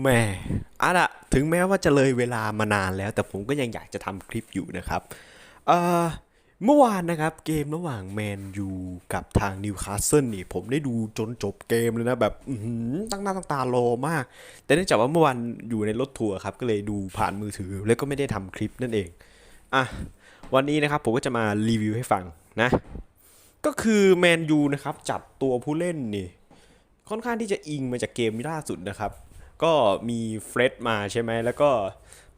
แม่อะละถึงแม้ว่าจะเลยเวลามานานแล้ว แต่ผมก็ยังอยากจะทำคลิปอยู่นะครับเอ่อเมื่อวานนะครับเกมระหว่างแมนยูกับทางนิวคาสเซิลนี่ผมได้ดูจนจบเกมเลยนะแบบตั้งหน้าตั้งตารอมาก แต่เนื่องจากว่าเมื่อวานอยู่ในรถทัวร์ครับ ก็เลยดูผ่านมือถือแล้วก็ไม่ได้ทำคลิปนั่นเองอะวันนี้นะครับผมก็จะมารีวิวให้ฟังนะ ก็คือแมนยูนะครับจับตัวผู้เล่นนี่ค่อนข้างที่จะอิงมาจากเกมล่าสุดนะครับ ก็มีเฟร็ดมาใช่ไหมแล้วก็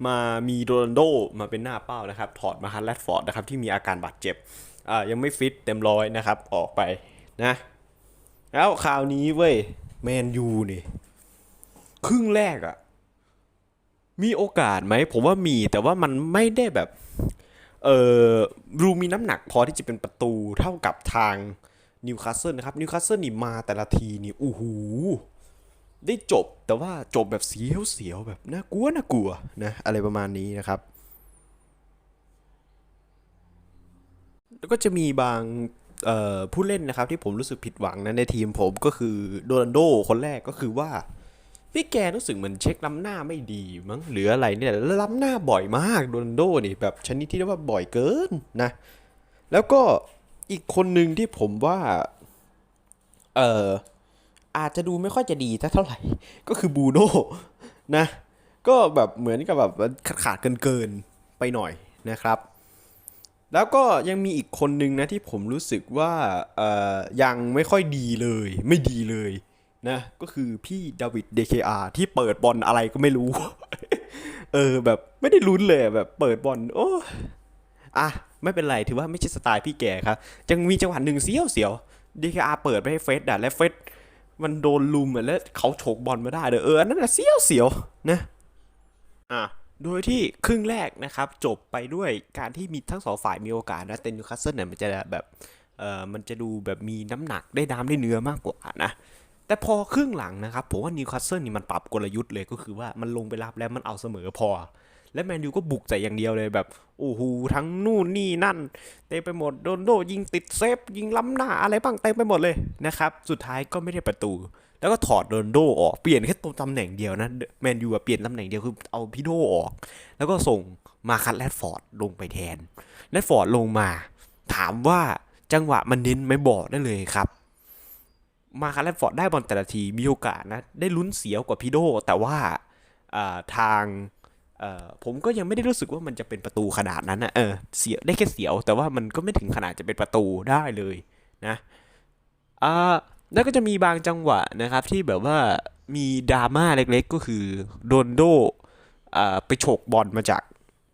มามีโรนโดมาเป็นหน้าเป้านะครับ ถอดมาฮันแรดฟอร์ดนะครับที่มีอาการบาดเจ็บอ่ายังไม่ฟิตเต็มร้อยนะครับ ออกไปนะ แล้วคราวนี้เว้ยแมนยูนี่ ครึ่งแรกอะมีโอกาสไหม ผมว่ามีแต่ว่ามันไม่ได้แบบ เออรูมีน้ำหนักพอที่จะเป็นประตูเท่ากับทางนิวคาสเซิลนะครับนิวคาสเซิลนี่มาแต่ละทีนี่โอ้โห ได้จบแต่ว่าจบแบบเสียวเสียวๆแบบน่ากลัวน่ากลัวนะอะไรประมาณนี้นะครับ แล้วก็จะมีบางผู้เล่นนะครับที่ผมรู้สึกผิดหวังนะในทีมผมก็คือโดนัลโดคนแรกก็คือว่าพี่แกรู้สึกเหมือนเช็คล้ำหน้าไม่ดีมั้งหรืออะไรเนี่ยแล้วล้ำหน้าบ่อยมากโดนัลโดนี่แบบชนิดที่เรียกว่าบ่อยเกินนะ แล้วก็อีกคนหนึ่งที่ผมว่า เออ อาจจะดูไม่ค่อยจะดีเท่าไหร่ ก็คือบูโน่นะ ก็แบบเหมือนกับแบบขาดขาดเกินเกินๆไปหน่อยนะครับ แล้วก็ยังมีอีกคนนึงนะที่ผมรู้สึกว่าเออยังไม่ค่อยดีเลย ไม่ดีเลยนะก็คือพี่ดาวิด DKR ที่เปิดบอลอะไรก็ไม่รู้ เออแบบไม่ได้ลุ้นเลยแบบเปิดบอลโอ้อะไม่เป็นไรถือว่าไม่ใช่สไตล์พี่แกครับยังมีจังหวะหนึ่งเสียวเสียว DKR เปิดไปให้เฟสอะและเฟส มันโดนลุมอะแล้วเขาโฉกบอลมาได้เลยเอออันนั้นน่ะเสียวเสียวนะอะโดยที่ครึ่งแรกนะครับ จบไปด้วยการที่มีทั้งสองฝ่ายมีโอกาสนะแต่นิวคาสเซิลเนี่ยมันจะแบบเออมันจะดูแบบมีน้ำหนักได้น้ำได้เนื้อมากกว่านะแต่พอครึ่งหลังนะครับผมว่านิวคาสเซิลนี่มันปรับกลยุทธ์เลยก็คือว่ามันลงไปรับแล้วมันเอาเสมอพอ และแมนยูก็บุกใส่อย่างเดียวเลยแบบโอ้โหทั้งนู่นนี่นั่นเต็มไปหมดโดนโดยิงติดเซฟยิงล้ำหน้าอะไรบ้างเต็มไปหมดเลยนะครับ สุดท้ายก็ไม่ได้ประตู แล้วก็ถอดโดนโดออกเปลี่ยนแค่ตัวตำแหน่งเดียวนะแมนยูเปลี่ยนตำแหน่งเดียวคือเอาพี่โดออก แล้วก็ส่งมาคัตแรดฟอร์ดลงไปแทนแรดฟอร์ดลงมา ถามว่าจังหวะมันเน้นไม่บอกได้เลยครับมาคัตแรดฟอร์ดได้บอลแต่ละทีมีโอกาสนะ ได้ลุ้นเสียวกว่าพี่โด แต่ว่าอ่าทาง เออผมก็ยังไม่ได้รู้สึกว่ามันจะเป็นประตูขนาดนั้นนะเออเสียวได้แค่เสียว แต่ว่ามันก็ไม่ถึงขนาดจะเป็นประตูได้เลยนะอ่าแล้วก็จะมีบางจังหวะนะครับที่แบบว่ามีดราม่าเล็กๆ ก็คือโดนโดอ่าไปฉกบอลมาจาก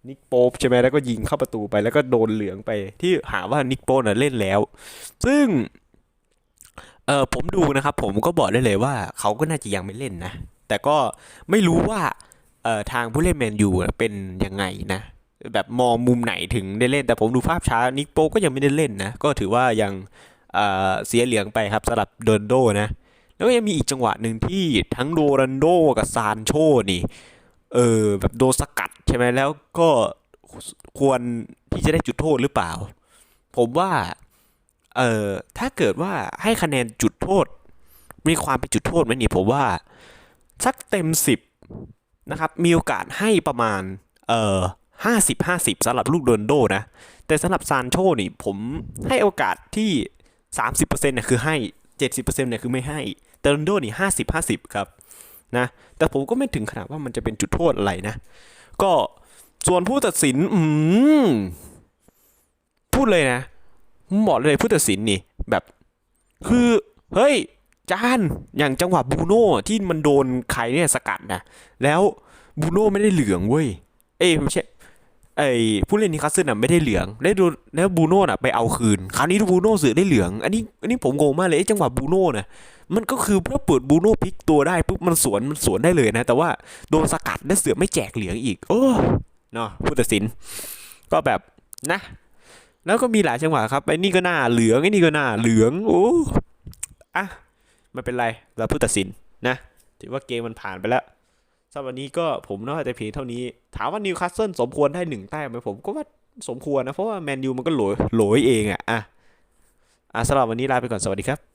นิกโป๊ปใช่ไหมแล้วก็ยิงเข้าประตูไปแล้วก็โดนเหลืองไปที่หาว่านิกโป๊ปน่ะเล่นแล้ว ซึ่งเออผมดูนะครับ ผมก็บอกได้เลยว่าเขาก็น่าจะยังไม่เล่นนะ แต่ก็ไม่รู้ว่า เอ่อทางผู้เล่นแมนยูเป็นยังไงนะแบบมองมุมไหนถึงได้เล่น แต่ผมดูภาพช้านิกโปก็ยังไม่ได้เล่นนะ ก็ถือว่ายังเเสียเหลืองไปครับสำหรับโดนโดนะ แล้วก็ยังมีอีกจังหวะหนึ่งที่ทั้งโดรันโดกับซานโชนี่เออแบบโดนสกัดใช่ไหมแล้วก็ควรที่จะได้จุดโทษหรือเปล่า ผมว่าเออถ้าเกิดว่าให้คะแนนจุดโทษ มีความเป็นจุดโทษไหมนี่ผมว่า สักเต็มสิบ นะครับมีโอกาสให้ประมาณเออห้าสิบห้าสิบสำหรับลูกโดนโดนะ แต่สำหรับซานโชนี่ผมให้โอกาสที่30%เปอร์เซ็นต์เนี่ยคือให้70%เปอร์เซ็นต์เนี่ยคือไม่ให้ แต่โรนโดนี่50 50ครับนะแต่ผมก็ไม่ถึงขนาดว่ามันจะเป็นจุดโทษอะไรนะ ก็ส่วนผู้ตัดสินอืมพูดเลยนะผมบอกเลยผู้ตัดสินนี่แบบ คือเฮ้ย จานอย่างจังหวะบูโน่ที่มันโดนใครเนี่ยสกัดนะแล้วบูโน่ไม่ได้เหลืองเว้ย เอ้ไม่ใช่ไอ้ผู้เล่นนิคัสเซิลน่ะไม่ได้เหลืองแล้วดูแล้วบูโน่น่ะไปเอาคืน คราวนี้บูโน่เสือได้เหลือง อันนี้อันนี้ผมงงมากเลยไอ้จังหวะบูโน่น่ะมันก็คือเพื่อเปิดบูโน่พลิกตัวได้ปุ๊บมันสวนมันสวนได้เลยนะ แต่ว่าโดนสกัดแล้วเสือไม่แจกเหลืองอีก โอ้เนาะผู้ตัดสิน ก็แบบนะ แล้วก็มีหลายจังหวะครับไอ้นี่ก็หน้าเหลืองไอ้นี่ก็หน้าเหลืองโอ้อะ ไม่เป็นไรเราผู้ตัดสินนะ ถือว่าเกมมันผ่านไปแล้วสำหรับวันนี้ก็ผมน่าจะเพียงเท่านี้ ถามว่านิวคาสเซิลสมควรได้หนึ่งแต้มไหมผมก็ว่าสมควรนะ เพราะว่าแมนยูมันก็โหลยโหลยเองอะอะอะสำหรับวันนี้ลาไปก่อนสวัสดีครับ